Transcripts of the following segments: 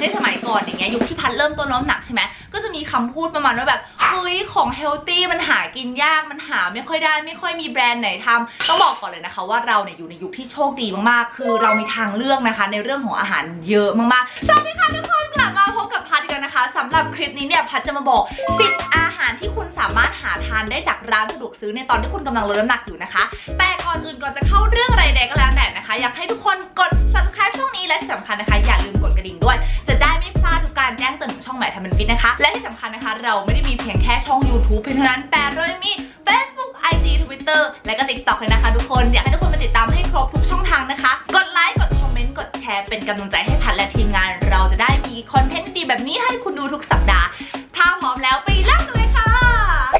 ในสมัยก่อนอย่างเงี้ยยุคที่พัดเริ่มต้นน้ำหนักใช่ไหมก็จะมีคำพูดประมาณว่าแบบเฮ้ยของเฮลตี้มันหากินยากมันหาไม่ค่อยได้ ไม่ค่อยมีแบรนด์ไหนทำต้องบอกก่อนเลยนะคะ ว่าเราเนี่ยอยู่ในยุคที่โชคดีมากๆ คือเรามีทางเลือกนะคะ ในเรื่องของอาหารเยอะมากๆสวัสดีค่ะทุกคนกลับ อีกแล้วนะคะสำหรับคลิปนี้เนี่ยพัดจะมาบอก 10 อาหารที่คุณสามารถหาทานได้จากร้านสะดวกซื้อในตอนที่คุณกำลังลดน้ำหนักอยู่นะคะ แต่ก่อนอื่นก่อนจะเข้าเรื่องอะไรใดก็แล้วแต่นะคะ อยากให้ทุกคนกด subscribe ช่องนี้และที่สำคัญนะคะ อย่าลืมกดกระดิ่งด้วย จะได้ไม่พลาดทุกการแจ้งเตือนของช่องใหม่ทำเป็นฟิตนะคะ และที่สำคัญนะคะ เราไม่ได้มีเพียงแค่ช่อง YouTube เพียงเท่านั้นแต่เรายังมี Facebook IG Twitter และก็ TikTok เลยนะคะทุกคนอยากให้ทุกคนไปติดตามให้ครบทุกช่องทางนะคะ กดไลค์กดคอมเมนต์กดแชร์เป็นกำลังใจให้พันและทีมงานเราจะได้ คอนเทนต์ดีแบบนี้ให้คุณดูทุกสัปดาห์ ถ้าพร้อมแล้วไป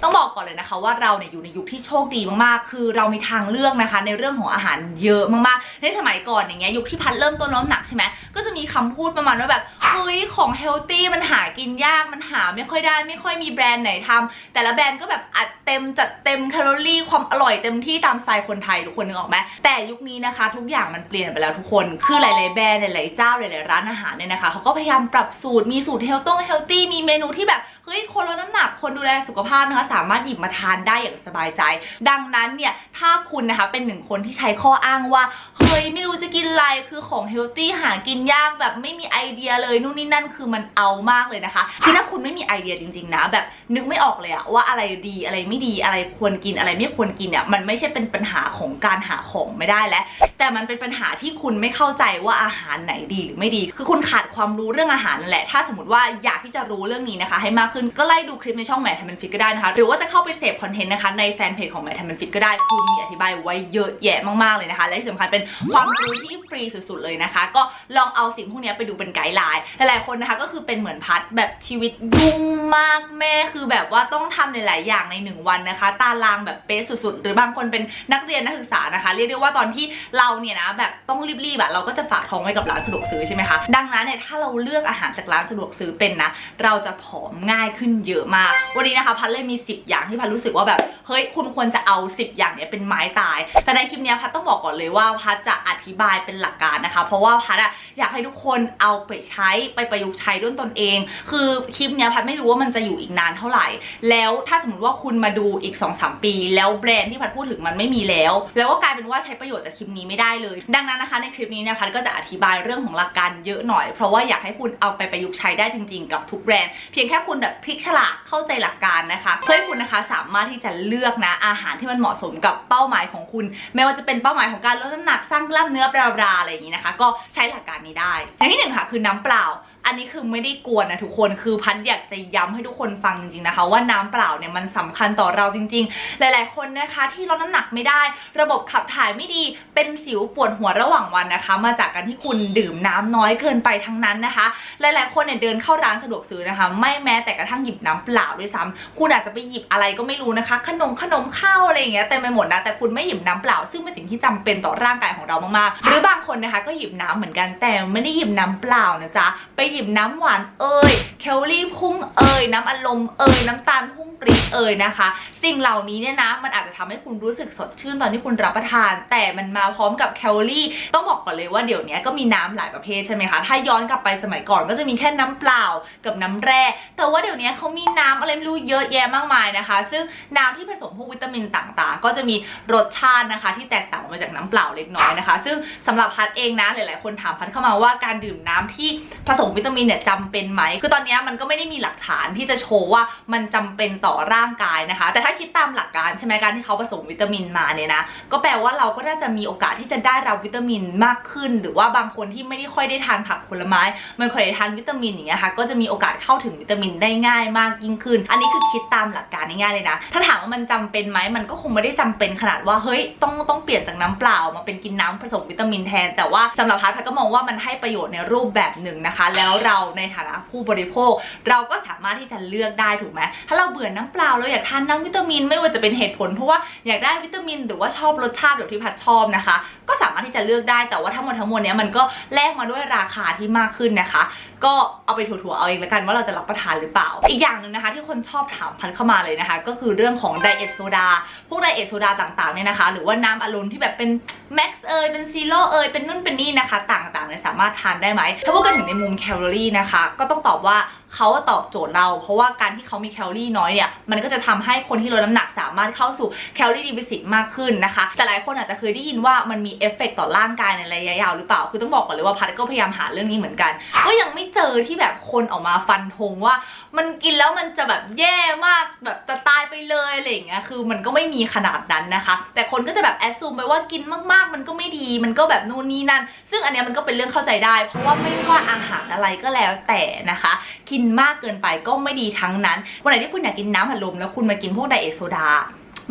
ต้องบอกก่อนเลยนะคะว่าเราเนี่ยอยู่ในยุคที่โชคดีมากๆ คือเรามีทางเลือกนะคะ ในเรื่องของอาหารเยอะมากๆ ในสมัยก่อนอย่างเงี้ยยุคที่พัดเริ่มต้นน้ำหนักใช่ไหมก็จะมีคำพูดประมาณว่าแบบเฮ้ยของเฮลตี้มันหากินยากมันหาไม่ค่อยได้ ไม่ค่อยมีแบรนด์ไหนทำแต่ละแบรนด์ก็แบบอัดเต็มจัดเต็มแคลอรี่ความอร่อยเต็มที่ตามสไตล์คนไทยทุกคนนึกออกไหมแต่ยุคนี้นะคะ ทุกอย่างมันเปลี่ยนไปแล้วทุกคนคือหลายๆแบรนด์หลายๆเจ้าหลายๆร้านอาหารเนี่ยนะคะเขาก็พยายามปรับสูตรมีสูตรเฮลต้งเฮลตี้มีเมนูที่แบบเฮ้ยคนลดน้ำหนักคนดูแลสุขภาพนะคะสามารถหยิบมาทานได้อย่างสบายใจ ดังนั้นเนี่ยถ้าคุณนะคะเป็นหนึ่งคนที่ใช้ข้ออ้างว่าเฮ้ยไม่รู้จะกินอะไรคือของเฮลตี้หากินยากแบบไม่มีไอเดียเลยนู่นนี่นั่นคือมันเอามากเลยนะคะคือถ้าคุณไม่มีไอเดียจริงๆนะแบบนึกไม่ออกเลยอะว่าอะไรดีอะไรไม่ดีอะไรควรกินอะไรไม่ควรกินเนี่ยมันไม่ใช่เป็นปัญหาของการหาของไม่ได้แล้ว แต่มันเป็นปัญหาที่คุณไม่เข้าใจว่าอาหารไหนดีหรือไม่ดี คือคุณขาดความรู้เรื่องอาหารแหละ ถ้าสมมติว่าอยากที่จะรู้เรื่องนี้นะคะ ให้มากขึ้นก็ไล่ดูคลิปในช่องแหม่ทำเป็นฟิตก็ได้นะคะหรือว่าจะเข้าไปเสพคอนเทนต์นะคะในแฟนเพจของแหม่ทำเป็นฟิตก็ได้คือมีอธิบายไว้เยอะแยะมากๆเลยนะคะ และที่สำคัญเป็นความรู้ที่ฟรีสุดๆเลยนะคะ ก็ลองเอาสิ่งพวกนี้ไปดูเป็นไกด์ไลน์หลายๆคนนะคะก็คือเป็นเหมือนพัดแบบชีวิตยุ่งมากแม่คือแบบว่าต้องทำหลายๆอย่างในหนึ่งวันนะคะ ตารางแบบเป๊ะสุดๆ หรือบางคนเป็นนักเรียนนักศึกษานะคะ เรียกได้ว่าตอนที่เราเนี่ยนะแบบต้องรีบๆอะเราก็จะฝากท้องไว้กับร้านสะดวกซื้อใช่ไหมคะดังนั้นเนี่ยถ้าเราเลือกอาหารจากร้านสะดวกซื้อเป็นนะ เราจะผอมง่ายขึ้นเยอะมาก วันนี้นะคะพัดเลยมี10 อย่างที่พัดรู้สึกว่าแบบเฮ้ยคุณควรจะเอา 10 อย่างเนี้ยเป็นไม้ตาย แต่ในคลิปเนี้ยพัดต้องบอกก่อนเลยว่าพัดจะอธิบายเป็นหลักการนะคะ เพราะว่าพัดอะอยากให้ทุกคนเอาไปใช้ไปประยุกต์ใช้ด้วยตนเอง คือคลิปเนี้ยพัดไม่รู้ว่ามันจะอยู่อีกนานเท่าไหร่ แล้วถ้าสมมติว่าคุณมาดูอีก2-3ปี แล้วแบรนด์ที่พัดพูดถึงมันไม่มีแล้ว แล้วก็กลายเป็นว่าใช้ประโยชน์จากคลิปนี้ไม่ได้เลย ดังนั้นนะคะในคลิปนี้เนี่ยพัดก็จะอธิบายเรื่องของหลักการเยอะหน่อย เพราะว่าอยากให้คุณเอาไปประยุกต์ใช้ได้จริง ๆ กับทุกแบรนด์เพียงแค่คุณแบบพลิกฉลากเข้าใจหลักการนะคะเให้คุณนะคะสามารถที่จะเลือกนะอาหารที่มันเหมาะสมกับเป้าหมายของคุณ ไม่ว่าจะเป็นเป้าหมายของการลดน้ำหนักสร้างกล้ามเนื้อบราๆอะไรอย่างนี้นะคะ ก็ใช้หลักการนี้ได้อย่างที่หนึ่งค่ะคือน้ำเปล่า อันนี้คือไม่ได้กวนนะทุกคนคือพันอยากจะย้ำให้ทุกคนฟังจริงๆนะคะ ว่าน้ำเปล่าเนี่ยมันสำคัญต่อเราจริง ๆ หลาย ๆ คนนะคะ ที่ลดน้ำหนักไม่ได้ ระบบขับถ่ายไม่ดีเป็นสิวปวดหัวระหว่างวันนะคะ มาจากการที่คุณดื่มน้ำน้อยเกินไปทั้งนั้นนะคะ หลายๆคนเนี่ยเดินเข้าร้านสะดวกซื้อนะคะ ไม่แม้แต่กระทั่งหยิบน้ำเปล่าด้วยซ้ำคุณอาจจะไปหยิบอะไรก็ไม่รู้นะคะ ขนมขนมข้าวอะไรอย่างเงี้ยเต็มไปหมดนะแต่คุณไม่หยิบน้ำเปล่า ซึ่งเป็นสิ่งที่จำเป็นต่อร่างกายของเรามากๆ หรือบางคนนะคะก็หยิบน้ำเหมือนกันแต่ไม่ได้หยิบน้ำเปล่านะจ๊ะไปหยิบน้ำหวานเอ่ยแคลอรี่พุ่งเอ่ยน้ำอารมณ์เอ่ยน้ำตาลพุ่งปรี๊ดเอ่ยนะคะ สิ่งเหล่านี้เนี่ยนะมันอาจจะทำให้คุณรู้สึกสดชื่นตอนที่คุณรับประทาน แต่มันมาพร้อมกับแคลอรี่ ต้องบอกก่อนเลยว่าเดี๋ยวนี้ก็มีน้ำหลายประเภทใช่ไหมคะถ้าย้อนกลับไปสมัยก่อนก็จะมีแค่น้ำเปล่ากับน้ำแร่แต่ว่าเดี๋ยวนี้เขามีน้ำอะไรไม่รู้เยอะแยะมากมายนะคะ ซึ่งน้ำที่ผสมพวกวิตามินต่างๆ ก็จะมีรสชาตินะคะ ที่แตกต่างออกมาจากน้ำเปล่าเล็กน้อยนะคะ ซึ่งสำหรับพัดเองนะหลาย ๆ คนถามพัดเข้ามาว่าการดื่มน้ำที่ผสมวิตามินเนี่ยจำเป็นไหม คือตอนนี้มันก็ไม่ได้มีหลักฐานที่จะโชว์ว่ามันจำเป็นต่อร่างกายนะคะ แต่ถ้าคิดตามหลักการใช่ไหมการที่เขาผสมวิตามินมาเนี่ยนะ ก็แปลว่าเราก็น่าจะมีโอกาสที่จะได้รับวิตามินมากขึ้น หรือว่าบางคนที่ไม่ได้ค่อยได้ทานผักผลไม้ไม่ค่อยได้ทานวิตามินอย่างเงี้ยค่ะ ก็จะมีโอกาสเข้าถึงวิตามินได้ง่ายมากยิ่งขึ้น อันนี้คือคิดตามหลักการง่ายๆเลยนะ ถ้าถามว่ามันจำเป็นไหมมันก็คงไม่ได้จำเป็นขนาดว่าเฮ้ยต้องต้องเปลี่ยนจากน้ำเปล่ามาเป็นกินน้ำผสมวิตามินแทน แต่ว่าสำหรับพัทพัทก็มองว่ามันให้ประโยชน์ในรูปแบบหนึ่งนะคะแล้วแล้วเราในฐานะผู้บริโภค เราก็สามารถที่จะเลือกได้ถูกไหมถ้าเราเบื่อน้ำเปล่าเราอยากทานน้ำวิตามิน ไม่ว่าจะเป็นเหตุผล เพราะว่าอยากได้วิตามิน หรือว่าชอบรสชาติแบบที่พัดชอบนะคะ ก็สา มารถที่จะเลือกได้แต่ว่าทั้งหมดทั้งมวลเนี้ยมันก็แลกมาด้วยราคาที่มากขึ้นนะคะ ก็เอาไปถั่วๆเอาเองละกันว่าเราจะรับประทานหรือเปล่า อีกอย่างหนึ่งนะคะที่คนชอบถามพันเข้ามาเลยนะคะ ก็คือเรื่องของไดเอทโซดาพวกไดเอทโซดาต่างๆเนี่ยนะคะ หรือว่าน้ำอารมณ์ที่แบบเป็นแม็กซ์เอยเป็นซีโร่เอยเป็นนู่นเป็นนี่นะคะ ต่างๆเนี่ยสามารถทานได้ไหมถ้าพูดกันถึงในมุมแคลอรี่นะคะ ก็ต้องตอบว่าเขาตอบโจทย์เรา เพราะว่าการที่เขามีแคลอรี่น้อยเนี่ยมันก็จะทำให้คนที่ลดน้ำหนักสามารถเข้าสู่แคลอรี่ดีฟิซิตมากขึ้นนะคะ แต่หลายคนอาจจะเคยได้ยินว่ามันมีเอฟเฟกต์ต่อร่างกายในระยะยาวหรือเปล่า คือต้องบอกก่อนเลยว่าพัดก็พยายามหาเรื่องนี้เหมือนกัน ก็ยังไม่เจอที่แบบคนออกมาฟันธงว่า มันกินแล้วมันจะแบบแย่มากแบบจะตายไปเลยอะไรอย่างเงี้ย คือมันก็ไม่มีขนาดนั้นนะคะ แต่คนก็จะแบบแอดซูมไปว่ากินมากๆ มันก็ไม่ดี มันก็แบบนู่นนี่นั่น ซึ่งอันเนี้ยมันก็เป็นเรื่องเข้าใจได้ เพราะว่าไม่ว่าอาหารอะไรก็แล้วแต่นะคะ กินมากเกินไปก็ไม่ดีทั้งนั้นวันไหนที่คุณอยากกินน้ำผัดลมแล้วคุณมากินพวกไดเอทโซดา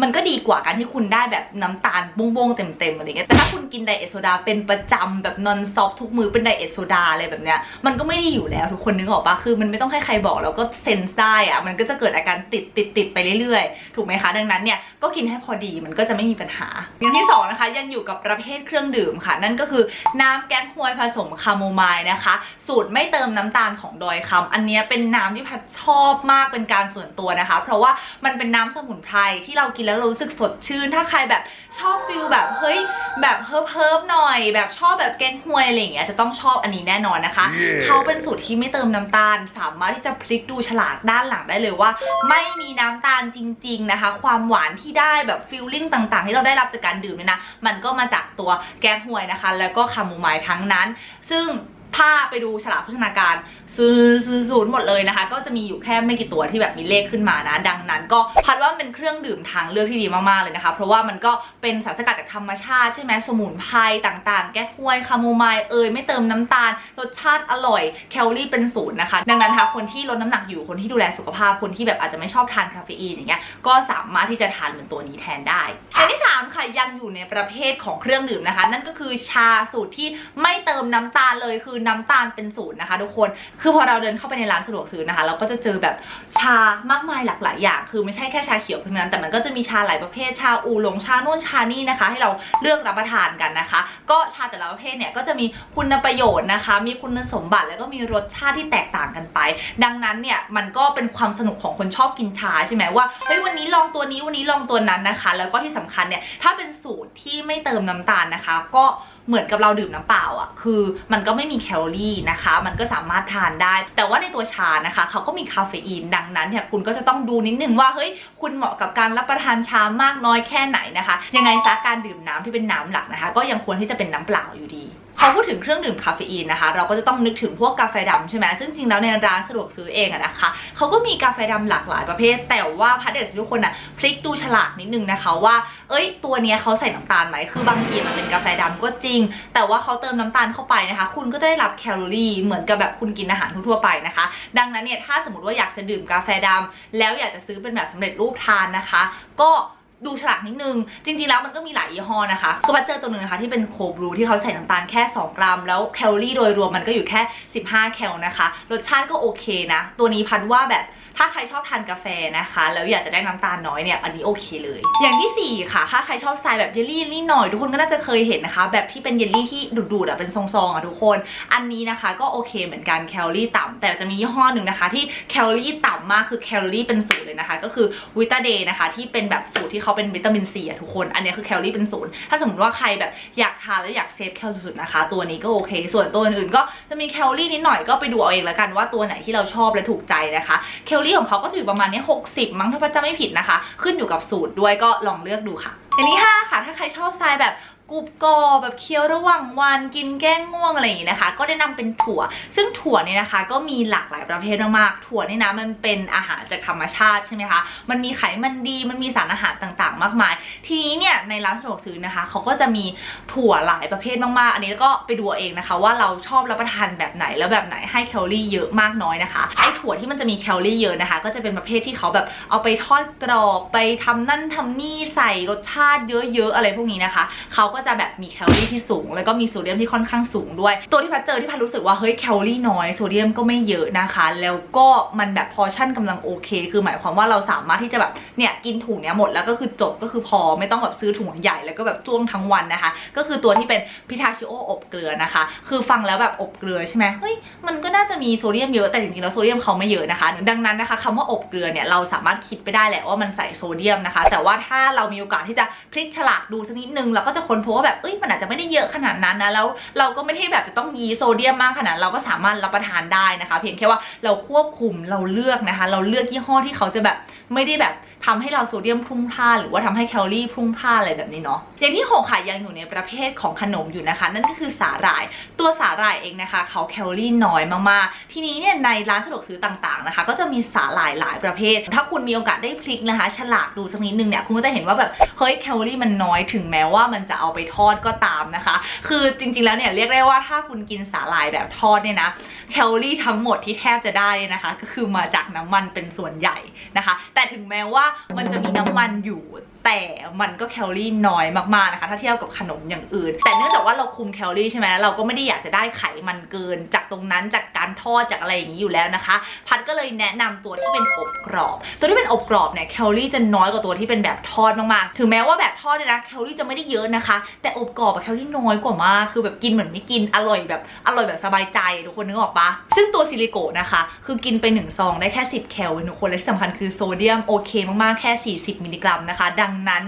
มันก็ดีกว่าการที่คุณได้แบบน้ำตาลบงๆเต็มๆอะไรเงี้ยแต่ถ้าคุณกินไดเอทโซดาเป็นประจำแบบนอนซอฟทุกมือเป็นไดเอทโซดาอะไรแบบเนี้ยมันก็ไม่ดีอยู่แล้วทุกคนนึกออกปะคือมันไม่ต้องให้ใครบอกแล้วก็เซนส์ได้อะมันก็จะเกิดอาการติดติดติดไปเรื่อยๆ ถูกไหมคะดังนั้นเนี่ยก็กินให้พอดีมันก็จะไม่มีปัญหา อย่างที่สองนะคะยังอยู่กับประเภทเครื่องดื่มค่ะ นั่นก็คือน้ำแก๊งฮวยผสมคาโมไมล์นะคะ สูตรไม่เติมน้ำตาลของดอยคำอันเนี้ยเป็นน้ำที่พัดชอบมากเป็นการส่วนตัวนะคะ เพราะว่ามันเป็นน้ำสมุนไพรที่เรากินแล้วเรารู้สึกสดชื่น ถ้าใครแบบชอบฟิลแบบเฮ้ยแบบเฮิบเฮิบๆหน่อย แบบชอบแบบแกงฮวยอะไรอย่างเงี้ยจะต้องชอบอันนี้แน่นอนนะคะ Yeah เขาเป็นสูตรที่ไม่เติมน้ำตาล สามารถที่จะพลิกดูฉลากด้านหลังได้เลยว่า ไม่มีน้ำตาลจริง ๆนะคะ ความหวานที่ได้แบบฟิลลิ่งต่างๆ ที่เราได้รับจากการดื่มเนี่ยนะมันก็มาจากตัวแกงฮวยนะคะ แล้วก็คาโมไมล์ทั้งนั้น ซึ่ง ถ้าไปดูฉลากโภชนาการซื้อศูนย์หมดเลยนะคะ ก็จะมีอยู่แค่ไม่กี่ตัวที่แบบมีเลขขึ้นมานะ ดังนั้น ก็พัดว่าเป็นเครื่องดื่มทางเลือกที่ดีมากๆเลยนะคะ เพราะว่ามันก็เป็นสารสกัดจากธรรมชาติใช่ไหมสมุนไพรต่างๆ แก้ฮวยคาโมไมล์เอยไม่เติมน้ำตาล รสชาติอร่อย แคลอรี่เป็นศูนย์นะคะ ดังนั้นนะคะคนที่ลดน้ำหนักอยู่คนที่ดูแลสุขภาพคนที่แบบอาจจะไม่ชอบทานคาเฟอีนอย่างเงี้ยก็สามารถที่จะทานเหมือนตัวนี้แทนได้อย่างที่สามค่ะยังอยู่ในประเภทของเครื่องดื่มนะคะ นั่นก็คือชาสูตรที่ไม่เติมน้ำตาลเลยคือน้ำตาลเป็นศูนย์นะคะ ทุกคน คือพอเราเดินเข้าไปในร้านสะดวกซื้อนะคะ เราก็จะเจอแบบชามากมายหลากหลายอย่าง คือไม่ใช่แค่ชาเขียวเท่านั้น แต่มันก็จะมีชาหลายประเภท ชาอูหลง ชาโน่นชานี่นะคะ ให้เราเลือกรับประทานกันนะคะ ก็ชาแต่ละประเภทเนี่ยก็จะมีคุณประโยชน์นะคะ มีคุณสมบัติแล้วก็มีรสชาติที่แตกต่างกันไป ดังนั้นเนี่ยมันก็เป็นความสนุกของคนชอบกินชาใช่ไหมว่าเฮ้ยวันนี้ลองตัวนี้วันนี้ลองตัวนั้นนะคะ แล้วก็ที่สำคัญเนี่ยถ้าเป็นสูตรที่ไม่เติมน้ำตาลนะคะ ก็ เหมือนกับเราดื่มน้ำเปล่าอะ คือมันก็ไม่มีแคลอรี่นะคะ มันก็สามารถทานได้ แต่ว่าในตัวชานะคะเขาก็มีคาเฟอีน ดังนั้นเนี่ยคุณก็จะต้องดูนิดนึงว่า เฮ้ย คุณเหมาะกับการรับประทานชามากน้อยแค่ไหนนะคะ ยังไงซะการดื่มน้ำที่เป็นน้ำหลักนะคะ ก็ยังควรที่จะเป็นน้ำเปล่าอยู่ดี พอพูดถึงเครื่องดื่มคาเฟอีนนะคะ เราก็จะต้องนึกถึงพวกกาแฟดำใช่ไหมซึ่งจริงแล้วในร้านสะดวกซื้อเองอะนะคะเขาก็มีกาแฟดำหลากหลายประเภท แต่ว่าพัดเดชทุกคนอะพลิกดูฉลากนิดนึงนะคะว่า เอ้ย ตัวเนี้ยเขาใส่น้ำตาลไหมคือบางทีมันเป็นกาแฟดำก็จริง แต่ว่าเขาเติมน้ำตาลเข้าไปนะคะ คุณก็จะได้รับแคลอรี่เหมือนกับแบบคุณกินอาหารทั่วไปนะคะ ดังนั้นเนี่ยถ้าสมมติว่าอยากจะดื่มกาแฟดำแล้วอยากจะซื้อเป็นแบบสำเร็จรูปทานนะคะ ก็ ดูฉลากนิดนึง จริงๆ แล้วมันก็มีหลายยี่ห้อนะคะก็มาเจอตัวหนึ่งนะคะที่เป็นโคบรูที่เขาใส่น้ำตาลแค่ 2 กรัม แล้วแคลอรี่โดยรวมมันก็อยู่แค่ 15 แคลนะคะ รสชาติก็โอเคนะ ตัวนี้พันว่าแบบ ถ้าใครชอบทานกาแฟนะคะ แล้วอยากจะได้น้ำตาลน้อยเนี่ยอันนี้โอเคเลย อย่างที่ 4 ค่ะ ถ้าใครชอบสไตล์แบบเยลลี่เยลลี่หน่อยทุกคนก็น่าจะเคยเห็นนะคะ แบบที่เป็นเยลลี่ที่ดูดๆอะเป็นซองๆอะทุกคน อันนี้นะคะก็โอเคเหมือนกันแคลอรี่ต่ำแต่จะมียี่ห้อหนึ่งนะคะ ที่แคลอรี่ต่ำมากคือแคลอรี่เป็นศูนย์เลยนะคะ ก็คือวิตาเดย์นะคะ ที่เป็นแบบสูตรที่เขาเป็นวิตามินซีอะทุกคน อันนี้คือแคลอรี่เป็นศูนย์ถ้าสมมติว่าใครแบบอยากทานแล้วอยากเซฟแคลสุดๆนะคะ ตัวนี้ก็โอเค ส่วนตัวอื่นๆก็จะมีแคลอรี่นิดหน่อยก็ไปดูเอาเองแล้วกันว่าตัวไหนที่เราชอบและถูกใจนะคะแคลรี่ของเขาก็จะอยู่ประมาณนี้ 60 มั้งถ้าพระจำไม่ผิดนะคะ ขึ้นอยู่กับสูตรด้วยก็ลองเลือกดูค่ะอย่างที่ห้าค่ะ ถ้าใครชอบทรายแบบ กรุบกรอบแบบเคี้ยวระหว่างวันกินแก้ง่วงอะไรอย่างนี้นะคะ ก็แนะนำเป็นถั่ว ซึ่งถั่วเนี่ยนะคะ ก็มีหลากหลายประเภทมากๆถั่วเนี่ยนะมันเป็นอาหารจากธรรมชาติใช่ไหมคะมันมีไขมันดีมันมีสารอาหารต่างๆ มากมาย ทีนี้เนี่ยในร้านสะดวกซื้อนะคะเขาก็จะมีถั่วหลายประเภทมากๆ อันนี้ก็ไปดูเอาเองนะคะ ว่าเราชอบรับประทานแบบไหนแล้วแบบไหนให้แคลอรี่เยอะมากน้อยนะคะไอ้ถั่วที่มันจะมีแคลอรี่เยอะนะคะ ก็จะเป็นประเภทที่เขาแบบเอาไปทอดกรอบไปทำนั่นทำนี่ใส่รสชาติเยอะๆอะไรพวกนี้นะคะเขาก็จะแบบมีแคลอรี่ที่สูง แล้วก็มีโซเดียมที่ค่อนข้างสูงด้วย ตัวที่พัดเจอที่พัดรู้สึกว่าเฮ้ยแคลอรี่น้อยโซเดียมก็ไม่เยอะนะคะ แล้วก็มันแบบพอชั่นกำลังโอเค คือหมายความว่าเราสามารถที่จะแบบเนี่ยกินถุงเนี้ยหมดแล้วก็คือจบก็คือพอไม่ต้องแบบซื้อถุงใหญ่แล้วก็แบบจ้วงทั้งวันนะคะ ก็คือตัวที่เป็นพิทาชิโออบเกลือนะคะ คือฟังแล้วแบบอบเกลือใช่ไหมเฮ้ยมันก็น่าจะมีโซเดียมเยอะแต่จริงๆแล้วโซเดียมเขาไม่เยอะนะคะ ดังนั้นนะคะคำว่าอบเกลือเนี่ยเราสามารถคิดไปได้แหละว่ามันใส่โซเดียมนะคะ แต่ว่าถ้าเรามีโอกาสที่จะพลิกฉลากดูสักนิดนึงเราก็จะค้นพบเพราะว่าแบบเอ้ยมันอาจจะไม่ได้เยอะขนาดนั้นนะแล้วเราก็ไม่ได้แบบจะต้องมีโซเดียมมากขนาดเราก็สามารถรับประทานได้นะคะ เพียงแค่ว่าเราควบคุมเราเลือกนะคะ เราเลือกยี่ห้อที่เขาจะแบบไม่ได้แบบ ทำให้เราโซเดียมพรุ่งพล่านหรือว่าทำให้แคลอรี่พรุ่งพล่านอะไรแบบนี้เนาะอย่างที่หกค่ะยังอยู่ในประเภทของขนมอยู่นะคะ นั่นก็คือสาหร่าย ตัวสาหร่ายเองนะคะเขาแคลอรี่น้อยมากๆ ทีนี้เนี่ยในร้านสะดวกซื้อต่างๆนะคะ ก็จะมีสาหร่ายหลายประเภท ถ้าคุณมีโอกาสได้พลิกนะคะ ฉลากดูสักนิดนึงเนี่ยคุณก็จะเห็นว่าแบบเฮ้ยแคลอรี่มันน้อยถึงแม้ว่ามันจะเอาไปทอดก็ตามนะคะ คือจริงๆแล้วเนี่ยเรียกได้ว่าถ้าคุณกินสาหร่ายแบบทอดเนี่ยนะแคลอรี่ทั้งหมดที่แทบจะได้เนี่ยนะคะ ก็คือมาจากน้ำมันเป็นส่วนใหญ่นะคะ แต่ถึงแม้ว่ามันจะมีน้ำมันอยู่ แต่มันก็แคลอรี่น้อยมากๆนะคะ ถ้าเทียบกับขนมอย่างอื่น แต่เนื่องจากว่าเราคุมแคลอรี่ใช่ไหมเราก็ไม่ได้อยากจะได้ไขมันเกิน จากตรงนั้นจากการทอดจากอะไรอย่างนี้อยู่แล้วนะคะ พัดก็เลยแนะนำตัวที่เป็นอบกรอบ ตัวที่เป็นอบกรอบเนี่ยแคลอรี่จะน้อยกว่าตัวที่เป็นแบบทอดมากๆ ถึงแม้ว่าแบบทอดเนี่ยนะแคลอรี่จะไม่ได้เยอะนะคะ แต่อบกรอบแคลอรี่น้อยกว่ามาก คือแบบกินเหมือนไม่กินอร่อยแบบอร่อยแบบสบายใจทุกคนนึกออกปะซึ่งตัวซิลิโกนะคะ คือกินไปหนึ่งซองได้แค่ 10 แคลทุกคนและที่สำคัญคือโซเดียมโอเคมมากๆแค่ 40 มิลลิกรัมนะคะ ดังนั้น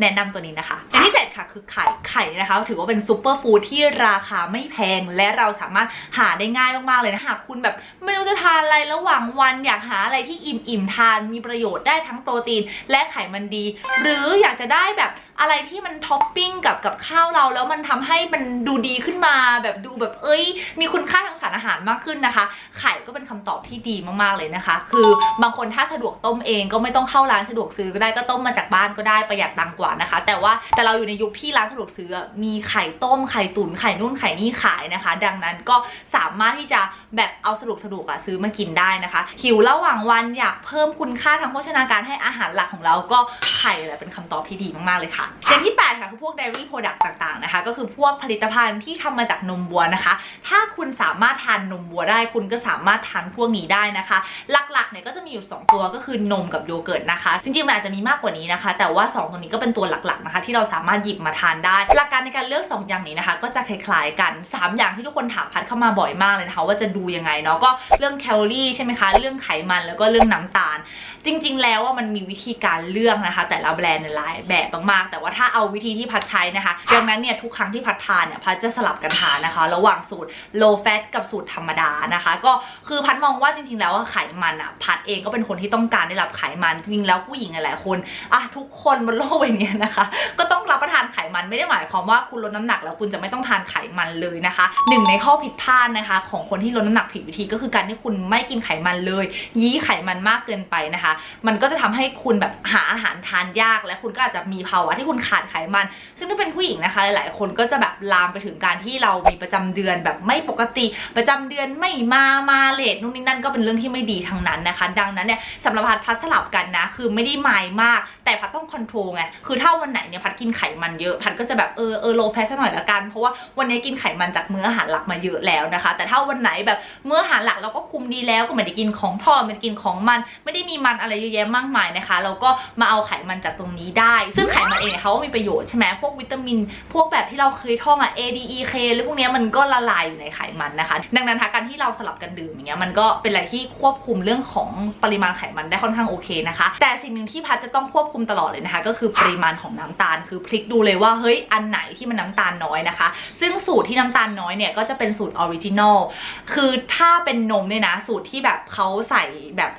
แนะนำตัวนี้นะคะอย่างที่7ค่ะคือไข่ไข่นะคะ ถือว่าเป็นซูเปอร์ฟู้ดที่ราคาไม่แพง และเราสามารถหาได้ง่ายมาก ๆ เลยนะหากคุณแบบไม่รู้จะทานอะไรระหว่างวันอยากหาอะไรที่อิ่มอิ่มๆทานมีประโยชน์ได้ทั้งโปรตีน และไขมันดี หรืออยากจะได้แบบอะไรที่มันท็อปปิ้งกับกับข้าวเราแล้วมันทำให้มันดูดีขึ้นมาแบบดูแบบเอ้ย มีคุณค่าทางสารอาหารมากขึ้นนะคะ ไข่ก็เป็นคำตอบที่ดีมากๆเลยนะคะ คือบางคนถ้าสะดวกต้มเองก็ไม่ต้องเข้าร้านสะดวกซื้อก็ได้ก็ต้มมาจากบ้านก็ได้ประหยัดตังกว่านะคะ แต่ว่าแต่เราอยู่ในยุคที่ร้านสะดวกซื้อมีไข่ต้มไข่ตุ๋นไข่นุ่นไข่นี่ขายนะคะ ดังนั้นก็สามารถที่จะแบบเอาสะดวกสะดวกอะซื้อมากินได้นะคะ หิวระหว่างวันอยากเพิ่มคุณค่าทางโภชนาการให้อาหารหลักของเราก็ไข่แหละเป็นคำตอบที่ดีมากๆเลยค่ะอย่างที่แปดค่ะคือพวก dairy product ต่างๆนะคะ ก็คือพวกผลิตภัณฑ์ที่ทำมาจากนมวัวนะคะ ถ้าคุณสามารถทานนมวัวได้ คุณก็สามารถทานพวกนี้ได้นะคะ หลักๆเนี่ยก็จะมีอยู่ 2 ตัวก็คือนมกับโยเกิร์ตนะคะ จริงๆมันอาจจะมีมากกว่านี้นะคะ แต่ว่า 2 ตัวนี้ก็เป็นตัวหลักๆนะคะ ที่เราสามารถหยิบมาทานได้ หลักการในการเลือก 2 อย่างนี้นะคะ ก็จะคล้ายๆกัน 3 อย่างที่ทุกคนถามพัดเข้ามาบ่อยมากเลยนะคะว่าจะดูยังไงเนาะก็เรื่องแคลอรี่ใช่ไหมคะเรื่องไขมันแล้วก็เรื่องน้ำตาล จริง ๆ แล้วว่ามันมีวิธีการเลือกนะคะ แต่ละแบรนด์หลายแบบมากๆแต่ว่าถ้าเอาวิธีที่พัดใช้นะคะ ดังนั้นเนี่ยทุกครั้งที่พัดทานเนี่ยพัดจะสลับกันทานนะคะ ระหว่างสูตร low fat กับสูตรธรรมดานะคะ ก็คือพัดมองว่าจริง ๆ แล้วว่าไขมันอะพัดเองก็เป็นคนที่ต้องการได้รับไขมันจริงๆแล้วผู้หญิงหลายๆคนอะทุกคนบนโลกใบนี้นะคะ ก็ต้องรับประทานไขมันไม่ได้หมายความว่าคุณลดน้ำหนักแล้วคุณจะไม่ต้องทานไขมันเลยนะคะหนึ่งในข้อผิดพลาดนะคะ ของคนที่ลดน้ำหนักผิดวิธีก็คือการที่คุณไม่กินไขมันเลย ยี้ไขมันมากเกินไปนะคะ มันก็จะทำให้คุณแบบหาอาหารทานยาก และคุณก็อาจจะมีภาวะที่คุณขาดไขมัน ซึ่งถ้าเป็นผู้หญิงนะคะ หลาย ๆ คนก็จะแบบลามไปถึงการที่เรามีประจำเดือนแบบไม่ปกติ ประจำเดือนไม่มามาเลทนู่นนี่นั่นก็เป็นเรื่องที่ไม่ดีทั้งนั้นนะคะ ดังนั้นเนี่ยสำหรับพัดพัดสลับกันนะ คือไม่ได้มายมาก แต่พัดต้องคอนโทรลไงคือถ้าวันไหนเนี่ยพัดกินไขมันเยอะพัดก็จะแบบเออเออโลแพสหน่อยละกันเพราะว่าวันนี้กินไขมันจากมื้ออาหารหลักมาเยอะแล้วนะคะ แต่ถ้าวันไหนแบบมื้ออาหารหลักเราก็คุมดีแล้วก็ไม่ได้กินของทอดไม่ได้กินของมัน ไม่ได้มีมันอะไรเยอะแยะมากมายนะคะ เราก็มาเอาไขมันจากตรงนี้ได้ ซึ่งไขมันเองเนี่ยเขาก็มีประโยชน์ใช่ไหมพวกวิตามิน พวกแบบที่เราเคยท่องอะ A D E K หรือพวกนี้มันก็ละลายอยู่ในไขมันนะคะ ดังนั้นาการที่เราสลับกันดื่มอย่างเงี้ยมันก็เป็นอะไรที่ควบคุมเรื่องของปริมาณไขมันได้ค่อนข้างโอเคนะคะ แต่สิ่งหนึ่งที่พัดจะต้องควบคุมตลอดเลยนะคะ ก็คือปริมาณของน้ำตาลคือพลิกดูเลยว่าเฮ้ยอันไหนที่มันน้ำตาลน้อยนะคะ ซึ่งสูตรที่น้ำตาลน้อยเนี่ยก็จะเป็นสูตรออริจินอลคือถ้าเป็นนมเนี่ยนะสูตรที่แบบเขาใส่แบบ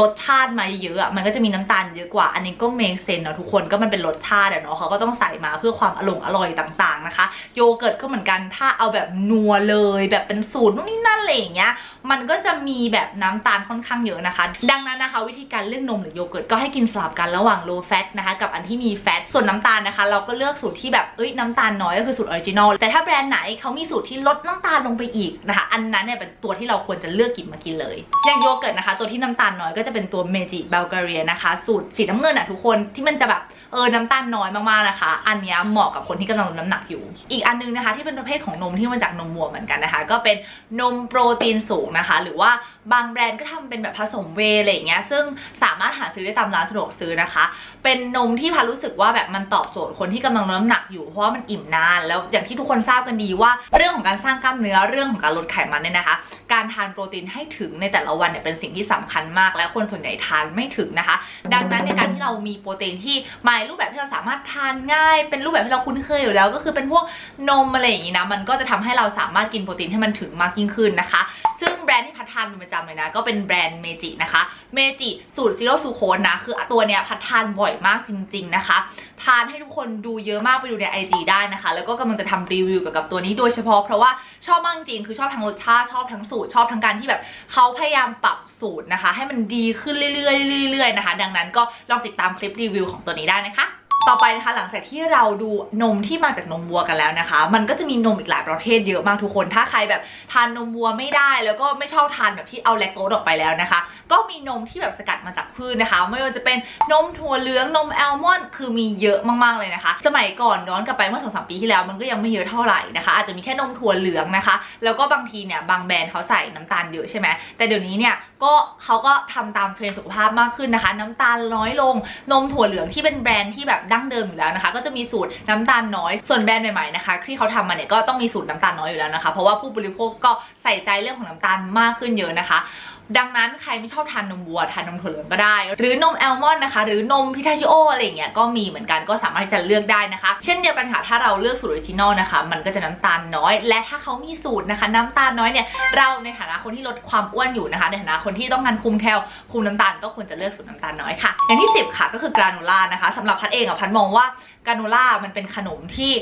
รสชาติมาเยอะอะมันก็จะมีน้ำตาลเยอะกว่า อันนี้ก็เมคเซนเนาะทุกคนก็มันเป็นรสชาติเนาะเขาก็ต้องใส่มาเพื่อความอร่อยอร่อยต่างๆนะคะ โยเกิร์ตก็เหมือนกันถ้าเอาแบบนัวเลยแบบเป็นสูตรนู่นนี่นั่นอะไรอย่างเงี้ยมันก็จะมีแบบน้ำตาลค่อนข้างเยอะนะคะ ดังนั้นนะคะ วิธีการเลือกนมหรือโยเกิร์ตก็ให้กินสลับกันระหว่าง low fat นะคะ กับอันที่มีแฟตส่วนน้ำตาลนะคะ เราก็เลือกสูตรที่แบบเอ้ยน้ำตาลน้อยก็คือสูตรออริจินอลแต่ถ้าแบรนด์ไหนเขามีสูตรที่ลดน้ำตาลลงไปอีกนะคะ อันนั้นเนี่ยเป็นตัวที่เราควรจะเลือกกินมากินเลย อย่างโยเกิร์ตนะคะ ตัวที่น้ำตาลน้อยก็จะเป็นตัวเมจิเบลกาเรียนะคะ สูตรสีน้ำเงินอะทุกคนที่มันจะแบบ ออน้ำตาลน้อยมากๆนะคะ อันนี้เหมาะกับคนที่กำลังลดน้ำหนักอยู่ อีกอันนึงนะคะ ที่เป็นประเภทของนมที่มาจากนมวัวเหมือนกันนะคะ ก็เป็นนมโปรตีนสูงนะคะ หรือว่าบางแบรนด์ก็ทำเป็นแบบผสมเวย์อะไรอย่างเงี้ยซึ่งสามารถหาซื้อได้ตามร้านสะดวกซื้อนะคะ เป็นนมที่พันรู้สึกว่าแบบมันตอบโจทย์คนที่กำลังลดน้ำหนักอยู่เพราะว่ามันอิ่มนาน แล้วอย่างที่ทุกคนทราบกันดีว่า เรื่องของการสร้างกล้ามเนื้อเรื่องของการลดไขมันเนี่ยนะคะ การทานโปรตีนให้ถึงในแต่ละวันเนี่ยเป็นสิ่งที่สำคัญมาก และคนส่วนใหญ่ทานไม่ถึงนะคะ ดังนั้นในการที่เรามีโปรตีนที่มารูปแบบที่เราสามารถทานง่าย เป็นรูปแบบที่เราคุ้นเคยอยู่แล้ว ก็คือเป็นพวกนมอะไรอย่างนี้นะ มันก็จะทำให้เราสามารถกินโปรตีนให้มันถึงมากยิ่งขึ้นนะคะ ซึ่งแบรนด์ที่พัดทานเป็นประจำเลยนะ ก็เป็นแบรนด์เมจินะคะ เมจิสูตรซีโร่ซูโคนนะ คือตัวเนี้ยพัดทานบ่อยมากจริง ๆนะคะทานให้ทุกคนดูเยอะมากไปดูใน IG ได้นะคะ แล้วก็กำลังจะทำรีวิวเกี่ยวกับตัวนี้โดยเฉพาะเพราะว่าชอบมากจริงคือชอบทั้งรสชาติชอบทั้งสูตรชอบทั้งการที่แบบเขาพยายามปรับสูตรนะคะ ให้มันดีขึ้นเรื่อยๆเรื่อยๆนะคะ ดังนั้นก็ลองติดตามคลิปรีวิวของตัวนี้ได้นะคะ ต่อไปนะคะหลังจากที่เราดูนมที่มาจากนมวัวกันแล้วนะคะ มันก็จะมีนมอีกหลายประเภทเยอะมากทุกคน ถ้าใครแบบทานนมวัวไม่ได้ แล้วก็ไม่ชอบทานแบบที่เอาแลคโตสออกไปแล้วนะคะ ก็มีนมที่แบบสกัดมาจากพืชนะคะ ไม่ว่าจะเป็นนมถั่วเหลืองนมแอลมอนด์คือมีเยอะมากๆเลยนะคะ สมัยก่อนย้อนกลับไปเมื่อสองสามปีที่แล้วมันก็ยังไม่เยอะเท่าไหร่นะคะ อาจจะมีแค่นมถั่วเหลืองนะคะ แล้วก็บางทีเนี่ยบางแบรนด์เขาใส่น้ำตาลเยอะใช่ไหมแต่เดี๋ยวนี้เนี่ยก็เขาก็ทำตามเทรนด์สุขภาพมากขึ้นนะคะ น้ำตาลน้อยลงนมถั่วเหลืองที่เป็นแบรนด์ที่แบบดั้งเดิมอยู่แล้วนะคะ ก็จะมีสูตรน้ำตาลน้อย ส่วนแบรนด์ใหม่ๆนะคะที่เขาทำมาเนี่ยก็ต้องมีสูตรน้ำตาลน้อยอยู่แล้วนะคะ เพราะว่าผู้บริโภคก็ใส่ใจเรื่องของน้ำตาลมากขึ้นเยอะนะคะ ดังนั้นใครไม่ชอบทานนมวัวทานนมถั่วเหลืองก็ได้ หรือนมแอลมอนด์นะคะ หรือนมพิทาชิโออะไรเงี้ยก็มีเหมือนกันก็สามารถจะเลือกได้นะคะ เช่นเดียวกันค่ะถ้าเราเลือกสูตรออริจินอลนะคะ มันก็จะน้ำตาลน้อย และถ้าเขามีสูตรนะคะ น้ำตาลน้อยเนี่ยเราในฐานะคนที่ลดความอ้วนอยู่นะคะ ในฐานะคนที่ต้องการคุมแคลคุมน้ำตาลก็ควรจะเลือกสูตรน้ำตาลน้อยค่ะอย่างที่ 10 ค่ะก็คือกราโนล่านะคะสำหรับพัดเองอะพัดมองว่ากราโนล่ามันเป็นขนมที่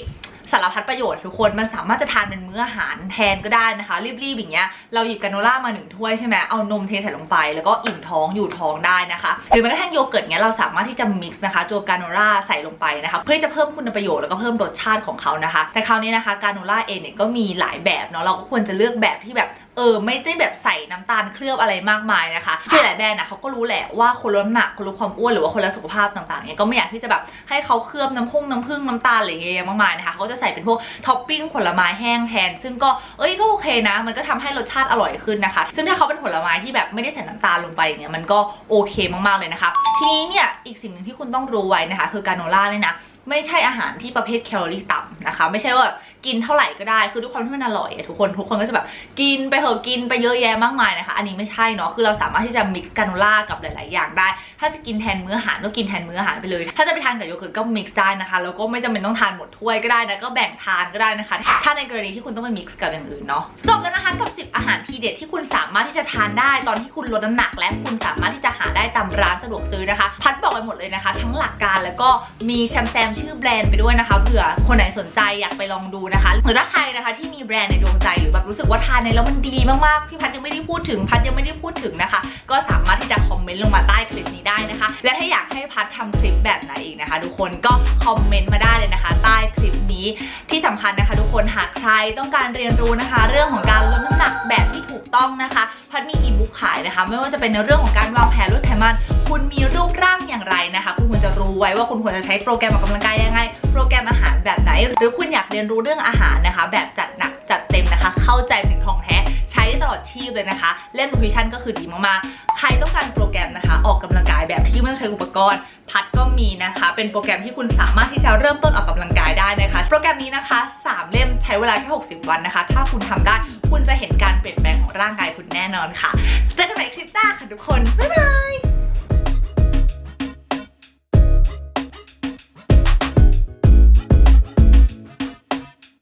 สารพัดประโยชน์ทุกคนมันสามารถจะทานเป็นมื้ออาหารแทนก็ได้นะคะ รีบๆอย่างเงี้ยเราหยิบกาโนล่ามาหนึ่งถ้วยใช่ไหมเอานมเทใส่ลงไป แล้วก็อิ่มท้องอยู่ท้องได้นะคะ หรือแม้กระทั่งโยเกิร์ตเงี้ยเราสามารถที่จะมิกซ์นะคะตัวกาโนล่าใส่ลงไปนะคะ เพื่อที่จะเพิ่มคุณประโยชน์แล้วก็เพิ่มรสชาติของเขานะคะ แต่คราวนี้นะคะกาโนล่าเองเนี่ยก็มีหลายแบบเนาะเราก็ควรจะเลือกแบบที่แบบ เออไม่ได้แบบใส่น้ำตาลเคลือบอะไรมากมายนะคะคือหลายแบรนด์นะเขาก็รู้แหละว่าคนลดน้ำหนักคนลดความอ้วนหรือว่าคนรักสุขภาพต่างๆเนี่ยก็ไม่อยากที่จะแบบให้เขาเคลือบน้ำพุ่งน้ำผึ้งน้ำตาลอะไรเงี้ยมากมายนะคะเขาจะใส่เป็นพวกท็อปปิ้งผลไม้แห้งแทน ซึ่งก็เอ้ยก็โอเคนะ มันก็ทำให้รสชาติอร่อยขึ้นนะคะ ซึ่งถ้าเขาเป็นผลไม้ที่แบบไม่ได้ใส่น้ำตาลลงไปอย่างเงี้ยมันก็โอเคมากๆเลยนะคะ ทีนี้เนี่ยอีกสิ่งหนึ่งที่คุณต้องรู้ไว้นะคะ คือกราโนล่าเนี่ยนะ ไม่ใช่อาหารที่ประเภทแคลอรี่ต่ำนะคะ ไม่ใช่ว่ากินเท่าไหร่ก็ได้คือด้วยความที่มันอร่อยทุกคนทุกคนก็จะแบบกินไปเหอะกินไปเยอะแยะมากมายนะคะ อันนี้ไม่ใช่เนาะคือเราสามารถที่จะมิกซ์กาโนล่ากับหลาย ๆ อย่างได้ ถ้าจะกินแทนมื้ออาหารก็กินแทนมื้ออาหารไปเลย ถ้าจะไปทานกับโยเกิร์ตก็มิกซ์ได้นะคะแล้วก็ไม่จำเป็นต้องทานหมดถ้วยก็ได้นะก็แบ่งทานก็ได้นะคะ ถ้าในกรณีที่คุณต้องไปมิกซ์กับอย่างอื่นเนาะจบแล้วนะคะกับ 10 อาหารทีเด็ดที่คุณสามารถที่จะทานได้ตอนที่คุณลดน้ำหนัก และคุณสามารถที่จะหาได้ตามร้านสะดวกซื้อนะคะ พัดบอกไปหมดเลยนะคะ ทั้งหลักการแล้วก็มีแซมแซมชื่อแบรนด์ไปด้วยนะคะเผื่อคนไหนสนใจอยากไปลองดูนะคะหรือถ้าใครนะคะที่มีแบรนด์ในดวงใจหรือแบบรู้สึกว่าทานในแล้วมันดีมากๆที่พัดยังไม่ได้พูดถึงพัดยังไม่ได้พูดถึงนะคะ ก็สามารถที่จะคอมเมนต์ลงมาใต้คลิปนี้ได้นะคะ และถ้าอยากให้พัดทำคลิปแบบไหนอีกนะคะ ทุกคนก็คอมเมนต์มาได้เลยนะคะ ใต้คลิปนี้ที่สำคัญนะคะ ทุกคนหากใครต้องการเรียนรู้นะคะ เรื่องของการลดน้ำหนักแบบที่ถูกต้องนะคะ พัดมีอีบุ๊กขายนะคะ ไม่ว่าจะเป็นในเรื่องของการวางแผนลดไขมันคุณมีรูปร่างอย่างไรนะคะ คุณควรจะรู้ไว้ว่าคุณควรจะใช้โปรแกรมออกกำลังกายยังไง โปรแกรมอาหารแบบไหน หรือคุณอยากเรียนรู้เรื่องอาหารนะคะ แบบจัดหนักจัดเต็มนะคะ เข้าใจถึงทองแท้ใช้ได้ตลอดชีพเลยนะคะ เล่น nutrition ก็คือดีมากๆ ใครต้องการโปรแกรมนะคะ ออกกำลังกายแบบที่ไม่ต้องใช้อุปกรณ์ พัดก็มีนะคะ เป็นโปรแกรมที่คุณสามารถที่จะเริ่มต้นออกกำลังกายได้นะคะ โปรแกรมนี้นะคะ 3 เล่มใช้เวลาแค่ 60 วันนะคะ ถ้าคุณทำได้ คุณจะเห็นการเปลี่ยนแปลงของร่างกายคุณแน่นอนค่ะ เจอกันใหม่คลิปหน้าค่ะทุกคน บ๊ายบาย